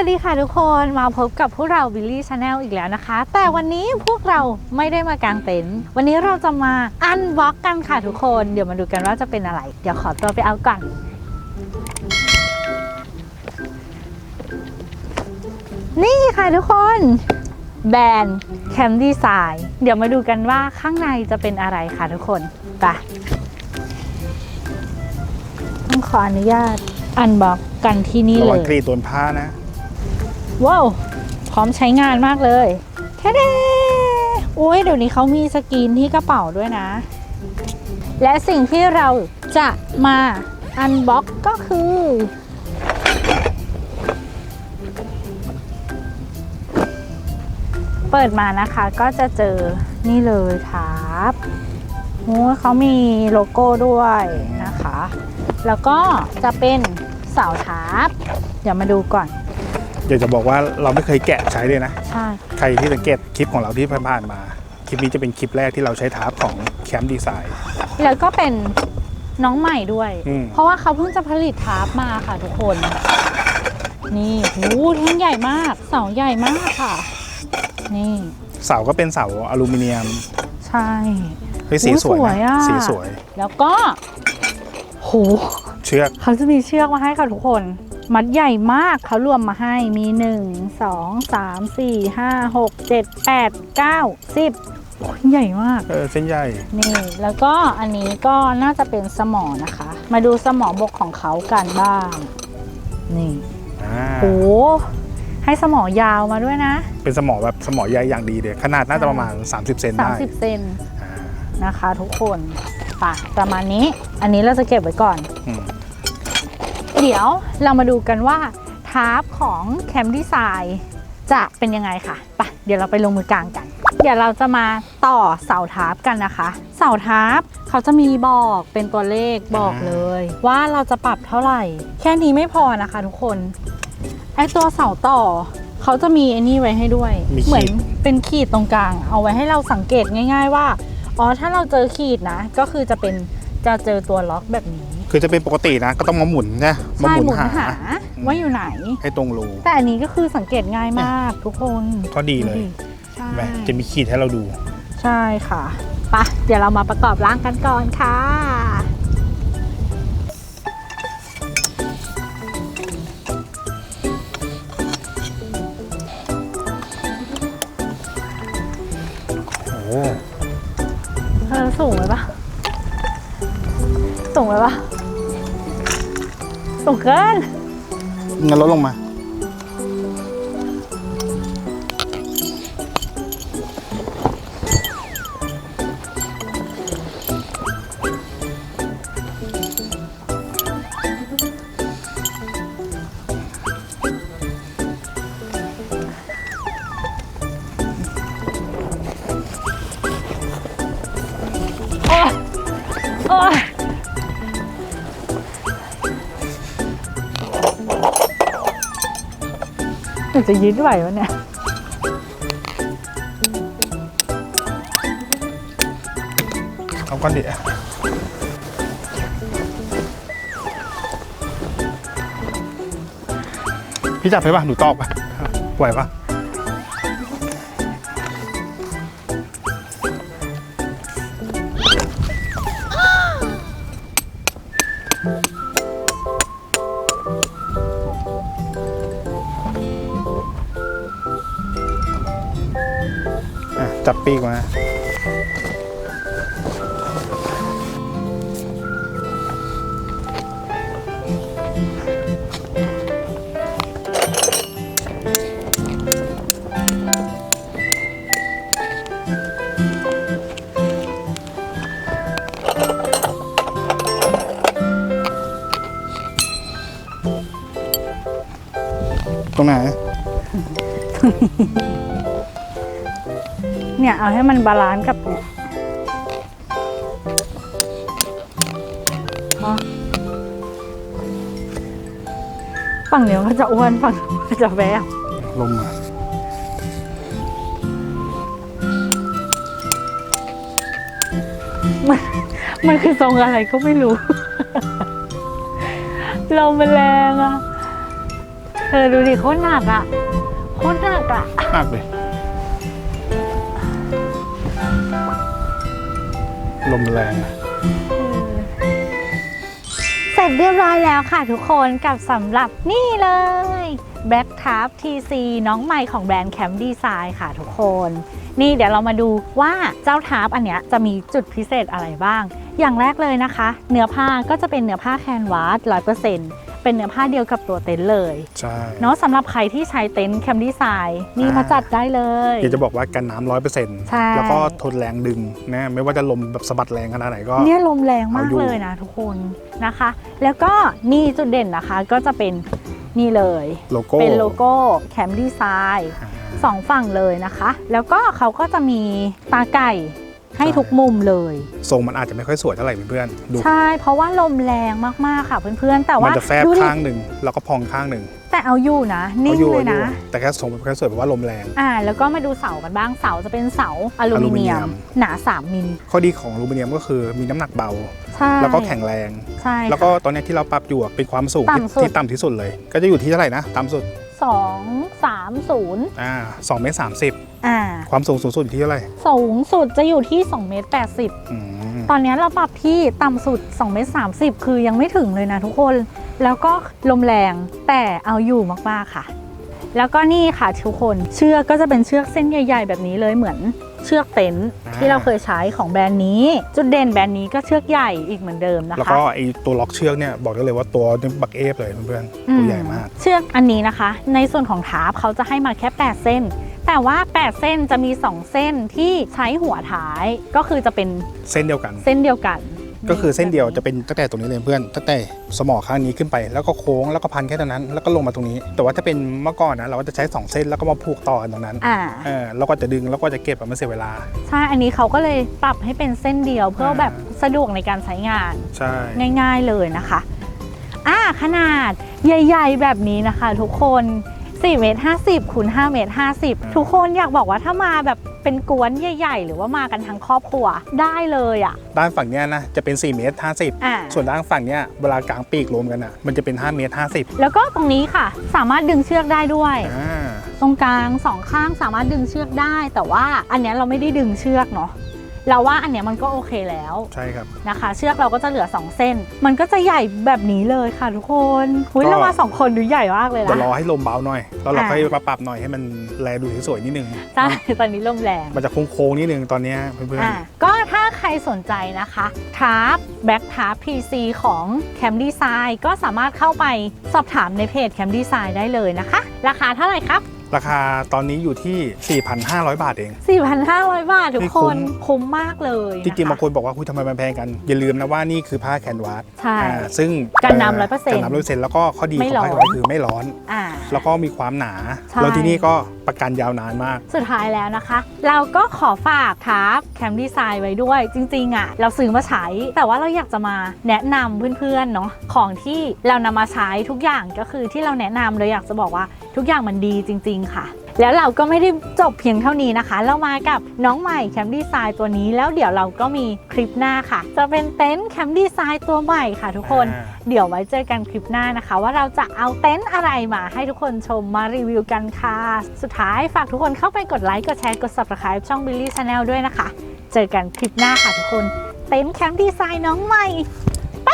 วัสดีค่ะทุกคนมาพบกับพวกเราบิลลี่ชาแนลอีกแล้วนะคะ แต่วันนี้พวกเราไม่ได้มากางเต็นท์วันนี้เราจะมาอันบ็อกกันค่ะทุกคนเดี๋ยวมาดูกันว่าจะเป็นอะไร เดี๋ยวขอตัวไปเอาก่อนนี่ค่ะทุกคนแบรนด์แคมดีไซน์เดี๋ยวมาดูกันว่าข้างในจะเป็นอะไรค่ะทุกคนไปต้องขออนุญาตอันบ็อกกันที่นี่ระเลวังยกรีดโดนผ้านะ ว้าว พร้อมใช้งานมากเลยแค่เโอ้ยเดี๋ยวนี้เขามีสกรีนที่กระเป๋าด้วยนะ และสิ่งที่เราจะมาอันบ็อกก็คือ เปิดมานะคะก็จะเจอนี่เลยครับโอ้เขามีโลโก้ด้วยนะคะ แล้วก็จะเป็นเสาทาร์ปเดี๋ยวมาดูก่อน อยากจะบอกว่าเราไม่เคยแกะใช้เลยนะ ใช่ใครที่สังเกตคลิปของเราที่ผ่านๆมา คลิปนี้จะเป็นคลิปแรกที่เราใช้ทาร์ปของแคมป์ดีไซน์ แล้วก็เป็นน้องใหม่ด้วย อืม เพราะว่าเขาเพิ่งจะผลิตทาร์ปมาค่ะทุกคน นี่หูแท่งใหญ่มากเสาใหญ่มากค่ะ นี่ เสาก็เป็นเสาอลูมิเนียมใช่ เฮ้ยสีโอ้สวยสวยอะนะสีสวย แล้วก็โหเชือกเขาจะมีเชือกมาให้ค่ะทุกคน มัดใหญ่มากเขารวมมาให้มี 1 2 3 4 5 6 7 8 9 10โอ้ยใหญ่มาก เออเส้นใหญ่ นี่ แล้วก็อันนี้ก็น่าจะเป็นสมอนะคะ มาดูสมอบกของเขากันบ้าง นี่อ่าโหให้สมอยาวมาด้วยนะ เป็นสมอแบบสมอใหญ่อย่างดีเลย ขนาดน่าจะประมาณ 30 เซนได้30 เซนอ่านะคะ ทุกคนปะประมาณนี้ อันนี้เราจะเก็บไว้ก่อน อืม เดี๋ยวเรามาดูกันว่าทาร์ปของแคมดีไซน์จะเป็นยังไงค่ะไปะเดี๋ยวเราไปลงมือกลางกัน เดี๋ยวเราจะมาต่อเสาทาร์ปกันนะคะ เสาทาร์ปเขาจะมีบอกเป็นตัวเลขบอกเลย ว่าเราจะปรับเท่าไหร่ แค่นี้ไม่พอนะคะทุกคนไอตัวเสาต่อเขาจะมีไอ้นี่ไว้ให้ด้วยมีเหมืขีอนดเป็นขีดตรงกลาง เอาไว้ให้เราสังเกตง่าย ๆ ว่า อ๋อถ้าเราเจอขีดนะ ก็คือจะเป็นจะเจอตัวล็อกแบบนี้ คือจะเป็นปกตินะก็ต้องมาหมุนนะมาใช่หมุนหมุนหาหาว่าอยู่ไหน ให้ตรงรูแต่อันนี้ก็คือสังเกตง่ายมากทุกคนก็ดีเลยใช่เห็นไหมจะมีขีดให้เราดู ใช่ค่ะไปะเดี๋ยวเรามาประกอบร่างกันก่อนค่ะ โอ้เออสูงไหมปะสูงไหมปะ สูงเกินงั้นลดลงมา โอ้ยโอ้ย นจะยืดไหววะเนี่ย เอาก้อนดิพี่จับไปป่ะ หนูตอกป่ะไหวป่ะ จับปีกมาตรงไหน เนี่ยเอาให้มันบาลานซ์กับเนี่ยอ๋อฝั่งเดียวก็จะอ้วนฝั่งนู้นก็จะแวบลมมามันมันคือทรงอะไรก็ไม่รู้ ลมมันแรงอะเธอดูดิโคตรหนักอะโคตรหนักอะมากเลย ลมแรงนะเสร็จเรียบร้อยแล้วค่ะทุกคนกับสำหรับนี่เลย Black t a p TC น้องใหม่ของแบรนด์ Camp Design ค่ะทุกคน นี่เดี๋ยวเรามาดูว่าเจ้าทาร์ปอันเนี้ยจะมีจุดพิเศษอะไรบ้าง อย่างแรกเลยนะคะ เนื้อผ้าก็จะเป็นเนื้อผ้าแคนวาสร้อยเปอร์เซ็นต์ เป็นเนื้อผ้าเดียวกับตัวเต็นท์เลยใช่เนาะสำหรับใครที่ใช้เต็นท์แคมดีไซน์นี่อ่ามมาจัดได้เลยอยากจะบอกว่ากันน้ำร้อยเปอร์เซ็นต์ใช่แล้วก็ทนแรงดึงนะไม่ว่าจะลมแบบสะบัดแรงขนาดไหนก็เนี่ยลมแรงมากเอาอยู่เลยนะทุกคนนะคะ แล้วก็นี่จุดเด่นนะคะก็จะเป็นนี่เลยโลโก้เป็นโลโก้แคมดีไซน์อ่าสองฝั่งเลยนะคะ แล้วก็เขาก็จะมีตาไก่ ให้ใช่ทุกมุมเลย ทรงมันอาจจะไม่ค่อยสวยเท่าไหร่เพื่อนๆดูใช่ เพราะว่าลมแรงมากๆค่ะเพื่อนๆแต่มันว่าจะแฟบดูดิข้างหนึ่งแล้วก็พองข้างหนึ่งแต่เอาอยู่นะนิ่งอาเลยนะอาแต่แค่ทรงมันไม่ค่อยสวยเพราะว่าลมแรง อ่าแล้วก็มาดูเสากันบ้างเสาจะเป็นเสาอลูมิเนียอลูมิเนียม ม หนา 3 มิลข้อดีของอลูมิเนียมก็คือมีน้ำหนักเบา ใช่แล้วก็แข็งแรง ใช่ แล้วก็ตอนเนี้ยที่เราปรับอยู่อะเป็นความสูงที่ต่ำสุด ที่ต่ำที่สุดเลย ก็จะอยู่ที่เท่าไหร่นะต่ำสุด สองสามศูนย์อ่าสองเมตรสามสิบอ่า ความสูงสูงสุดอยู่ที่เท่าไหร่สูงสุดจะอยู่ที่2เมตร80 อืมตอนนี้เราปรับที่ต่ำสุด2เมตร30 คือยังไม่ถึงเลยนะทุกคน แล้วก็ลมแรงแต่เอาอยู่มากๆค่ะ แล้วก็นี่ค่ะทุกคนเชือกก็จะเป็นเชือกเส้นใหญ่ ๆ แบบนี้เลยเหมือนเชือกเต็นท์ที่เราเคยใช้ของแบรนด์นี้ จุดเด่นแบรนด์นี้ก็เชือกใหญ่อีกเหมือนเดิมนะแล้วคะก็ไอตัวล็อกเชือกเนี่ยบอกได้เลยว่าตัวนี่บักเอฟเลยเพื่อนๆตัวใหญ่มาก เชือกอันนี้นะคะ ในส่วนของทาร์ปเขาจะให้มาแค่ 8 เส้น แต่ว่า 8 เส้นจะมี 2 เส้นที่ใช้หัวท้ายก็คือจะเป็นเส้นเดียวกัน เส้นเดียวกัน ก็คือเส้นเดียวจะเป็นตั้งแต่ตรงนี้เลยเพื่อนตั้งแต่สมอข้างนี้ขึ้นไป แล้วก็โค้งแล้วก็พันแค่ตรงนั้น แล้วก็ลงมาตรงนี้ แต่ว่าถ้าเป็นเมื่อก่อนนะเราก็จะใช้สองเส้นแล้วก็มาผูกต่อกันตรงนั้นอ่า เออแล้วก็จะดึงแล้วก็จะเก็บอะมันเสียเวลา ใช่อันนี้เขาก็เลยปรับให้เป็นเส้นเดียวเพื่อแบบสะดวกในการใช้งาน ใช่ ง่ายๆเลยนะคะ อ่าขนาดใหญ่ ๆ แบบนี้นะคะ ทุกคน 4เมตร50คูณ5เมตร50 ทุกคนอยากบอกว่าถ้ามาแบบเป็นกวนใหญ่ ๆ หรือว่ามากันทั้งครอบครัวได้เลยอะ ด้านฝั่งเนี้ยนะจะเป็น 4 เมตร50อ่าส่วนด้านฝั่งเนี้ยเวลากางปีกรวมกันอะมันจะเป็น 5 เมตร 50แล้วก็ตรงนี้ค่ะ สามารถดึงเชือกได้ด้วย อ่าตรงกลางสองข้างสามารถดึงเชือกได้ แต่ว่าอันเนี้ยเราไม่ได้ดึงเชือกเนาะ เราว่าอันเนี้ยมันก็โอเคแล้วใช่ครับ นะคะ เชือกเราก็จะเหลือ 2 เส้น มันก็จะใหญ่แบบนี้เลยค่ะทุกคนหุ้ยก็เรามาสองคนดูใหญ่มากเลยเดี๋ยวรนะอให้ลมเบาหน่อยแล้วเราอ่าค่อยมาปรับหน่อยให้มันแลดูสวยๆนิดนึงใช่ตอนนี้ลมแรงมันจะโค้งๆนิดนึงตอนเนี้ยเพื่อนอะก็ถ้าใครสนใจนะคะทาร์ปแบ็กทาร์ป PC ของ Cam Design ก็สามารถเข้าไปสอบถามในเพจ Cam Design ได้เลยนะคะ ราคาเท่าไหร่ครับๆ ราคาตอนนี้อยู่ที่ 4,500 บาทเอง 4,500 บาททุกนี่คคุ้นมคุ้มมากเลยจริงๆนะบางคะคนบอกว่าคุยทำไมมันแพงกัน อย่าลืมนะว่านี่คือผ้าแคนวาสใช่อ่าซึ่งกันน้ำ100%กันน้ำร้อยเปอร์เซ็นต์แล้วก็ข้อดีขไม่องร้อนผ้าแคนวาสคือไม่ร้อนอ่าแล้วก็มีความหนาใช่แล้วที่นี่ก็ประกันยาวนานมาก สุดท้ายแล้วนะคะ เราก็ขอฝากทาร์ปแคมดีไซน์ไว้ด้วย จริงๆอะเราซื้อมาใช้ แต่ว่าเราอยากจะมาแนะนำเพื่อนๆเนาะของที่เรานำมาใช้ทุกอย่างก็คือที่เราแนะนำเราอยากจะบอกว่าทุกอย่างมันดีจริงๆค่ะ แล้วเราก็ไม่ได้จบเพียงเท่านี้นะคะ เรามากับน้องใหม่แคมดีไซน์ตัวนี้ แล้วเดี๋ยวเราก็มีคลิปหน้าค่ะ จะเป็นเต็นท์แคมดีไซน์ตัวใหม่ค่ะทุกคนอ่าเดี๋ยวไว้เจอกันคลิปหน้านะคะ ว่าเราจะเอาเต็นท์อะไรมาให้ทุกคนชมมารีวิวกันค่ะ สุดท้ายฝากทุกคนเข้าไปกดไลค์กดแชร์กด subscribe ช่อง Billy Channel ด้วยนะคะ เจอกันคลิปหน้าค่ะทุกคนเต็นท์แคมป์ดีไซน์น้องใหม่ไป